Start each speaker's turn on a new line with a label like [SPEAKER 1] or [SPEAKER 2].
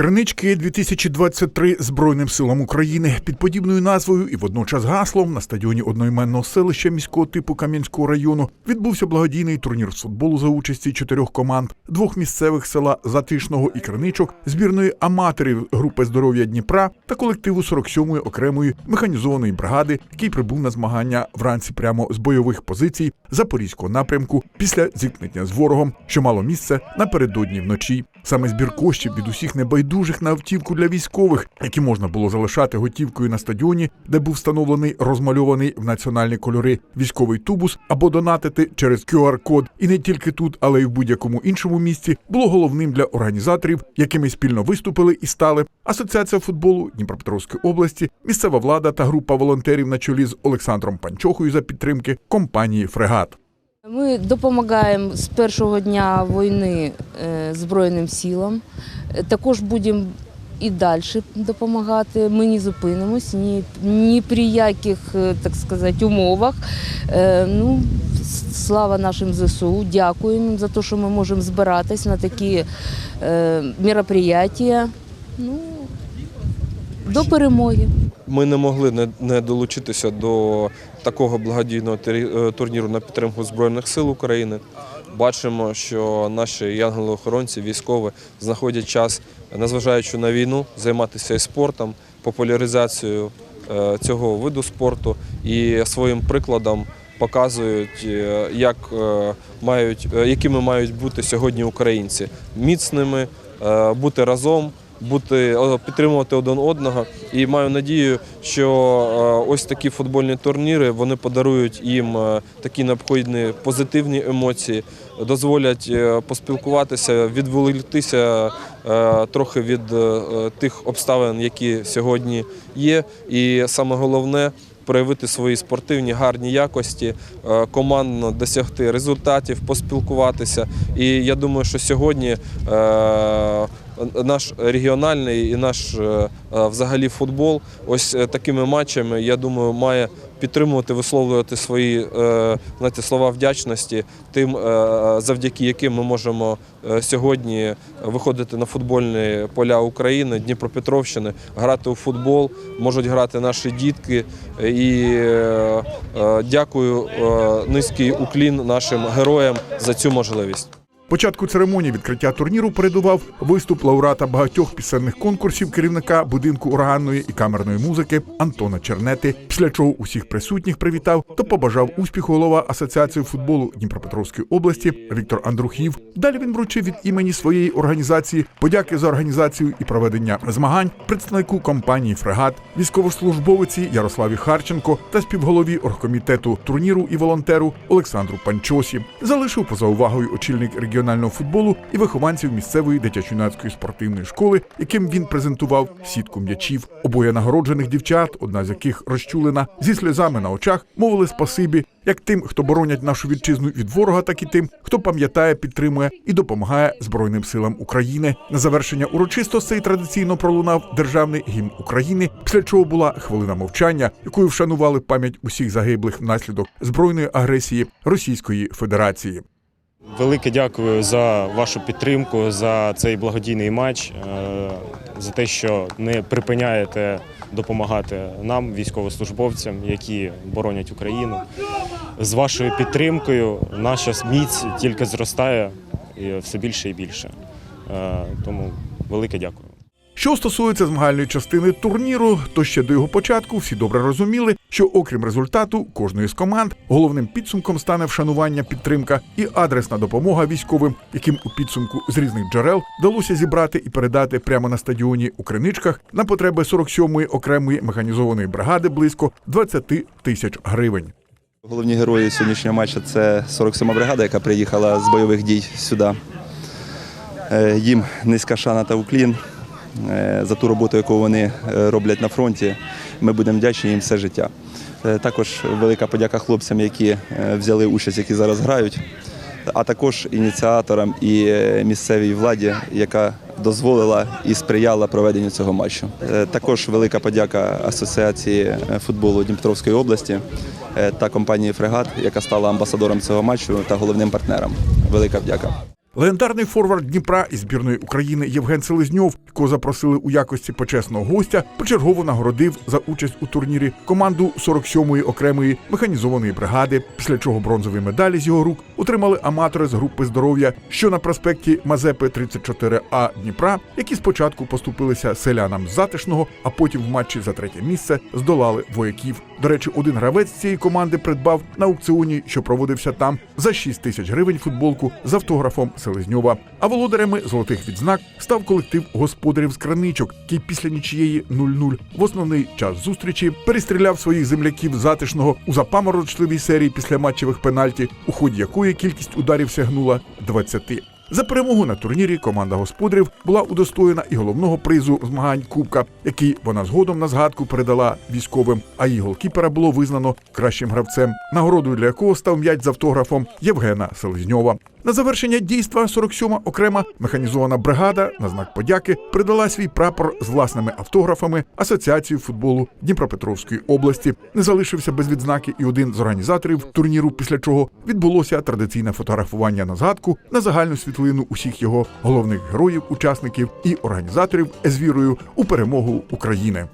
[SPEAKER 1] Кринички 2023 Збройним силам України під подібною назвою і водночас гаслом на стадіоні одноіменного селища міського типу Кам'янського району відбувся благодійний турнір з футболу за участі чотирьох команд, двох місцевих села Затишного і Криничок, збірної аматорів групи здоров'я Дніпра та колективу 47-ї окремої механізованої бригади, який прибув на змагання вранці прямо з бойових позицій запорізького напрямку після зіткнення з ворогом, що мало місце напередодні вночі. Саме збір коштів від усіх небайдужих на автівку для військових, які можна було залишати готівкою на стадіоні, де був встановлений розмальований в національні кольори військовий тубус, або донатити через QR-код. І не тільки тут, але й в будь-якому іншому місці було головним для організаторів, якими спільно виступили і стали Асоціація футболу Дніпропетровської області, місцева влада та група волонтерів на чолі з Олександром Панчохою за підтримки компанії Фрегат.
[SPEAKER 2] Ми допомагаємо з першого дня війни е, Збройним силам. Е, Також будемо і далі допомагати. Ми не зупинимось ні, ні при яких, е, так сказати, умовах. Ну, слава нашим ЗСУ, дякуємо за те, що ми можемо збиратись на такі мероприятия. Ну, до перемоги.
[SPEAKER 3] Ми не могли не, долучитися до такого благодійного е, турніру на підтримку Збройних сил України. Бачимо, що наші янголи-охоронці, військові знаходять час, незважаючи на війну, займатися і спортом, популяризацією е, цього виду спорту і своїм прикладом показують, е, як мають, якими мають бути сьогодні українці міцними, бути разом бути підтримувати один одного. І маю надію, що е, ось такі футбольні турніри вони подарують їм е, такі необхідні позитивні емоції, дозволять е, поспілкуватися, відволіктися трохи від тих обставин, які сьогодні є. І саме головне. Проявити свої спортивні гарні якості, командно досягти результатів, поспілкуватися. І я думаю, що сьогодні наш регіональний і наш е, е, взагалі футбол ось е, такими матчами, я думаю, має підтримувати, висловлювати свої знаєте, слова вдячності тим, завдяки яким ми можемо сьогодні виходити на футбольні поля України, Дніпропетровщини, грати у футбол, можуть грати наші дітки. І дякую низький уклін нашим героям за цю можливість.
[SPEAKER 1] Початку церемонії відкриття турніру передував виступ лауреата багатьох пісенних конкурсів керівника будинку органної і камерної музики Антона Чернети. Після чого усіх присутніх привітав та побажав успіху голова Асоціації футболу Дніпропетровської області Віктор Андрухів. Далі він вручив від імені своєї організації подяки за організацію і проведення змагань представнику компанії Фрегат, військовослужбовиці Ярославі Харченко та співголові оргкомітету турніру і волонтеру Олександру Панчосі. Залишив поза увагою очільник регіонального футболу і вихованців місцевої дитячо-юнацької спортивної школи, яким він презентував сітку м'ячів. Обоє нагороджених дівчат, одна з яких розчулена, зі сльозами на очах, мовили спасибі як тим, хто боронять нашу вітчизну від ворога, так і тим, хто пам'ятає, підтримує і допомагає Збройним силам України. На завершення урочистостей традиційно пролунав державний гімн України, після чого була хвилина мовчання, якою вшанували пам'ять усіх загиблих внаслідок збройної агресії Російської Федерації.
[SPEAKER 4] Велике дякую за вашу підтримку, за цей благодійний матч, е, за те, що не припиняєте допомагати нам, військовослужбовцям, які боронять Україну. З вашою підтримкою наша міць тільки зростає все більше і більше. Е, Тому велике дякую.
[SPEAKER 1] Що стосується змагальної частини турніру, то ще до його початку всі добре розуміли, що окрім результату кожної з команд головним підсумком стане вшанування, підтримка і адресна допомога військовим, яким у підсумку з різних джерел вдалося зібрати і передати прямо на стадіоні у криничках на потреби 47-ї окремої механізованої бригади близько 20 тисяч гривень.
[SPEAKER 5] Головні герої сьогоднішнього матчу це 47-ма бригада, яка приїхала з бойових дій сюди. Е, Їм низька шана та уклін за ту роботу, яку вони е, роблять на фронті. Ми будемо вдячні їм все життя. Е, Також велика подяка хлопцям, які е, взяли участь, які зараз грають, а також ініціаторам і е, місцевій владі, яка дозволила і сприяла проведенню цього матчу. Е, Також велика подяка Асоціації е, футболу Дніпропетровської області е, та компанії Фрегат, яка стала амбасадором цього матчу та головним партнером. Велика вдяка.
[SPEAKER 1] Легендарний форвард Дніпра із збірної України Євген Селезньов, якого запросили у якості почесного гостя, почергово нагородив за участь у турнірі команду 47-ї окремої механізованої бригади. Після чого бронзові медалі з його рук отримали аматори з групи здоров'я, що на проспекті Мазепи 34А Дніпра, які спочатку поступилися селянам з затишного, а потім в матчі за третє місце здолали вояків. До речі, один гравець цієї команди придбав на аукціоні, що проводився там, за 6 тисяч гривень футболку з автографом Селезньова. А володарями золотих відзнак став колектив господарів з краничок, який після нічієї 0-0 в основний час зустрічі перестріляв своїх земляків затишного у запаморочливій серії після матчевих пенальті, у ході якої кількість ударів сягнула 20. За перемогу на турнірі команда господарів була удостоєна і головного призу змагань Кубка, який вона згодом на згадку передала військовим. А її голкіпера було визнано кращим гравцем, нагородою для якого став м'яч з автографом Євгена Селезньова. На завершення дійства 47-ма окрема механізована бригада на знак подяки придала свій прапор з власними автографами Асоціації футболу Дніпропетровської області. Не залишився без відзнаки і один з організаторів турніру, після чого відбулося традиційне фотографування на згадку на загальну світлину усіх його головних героїв, учасників і організаторів з вірою у перемогу України.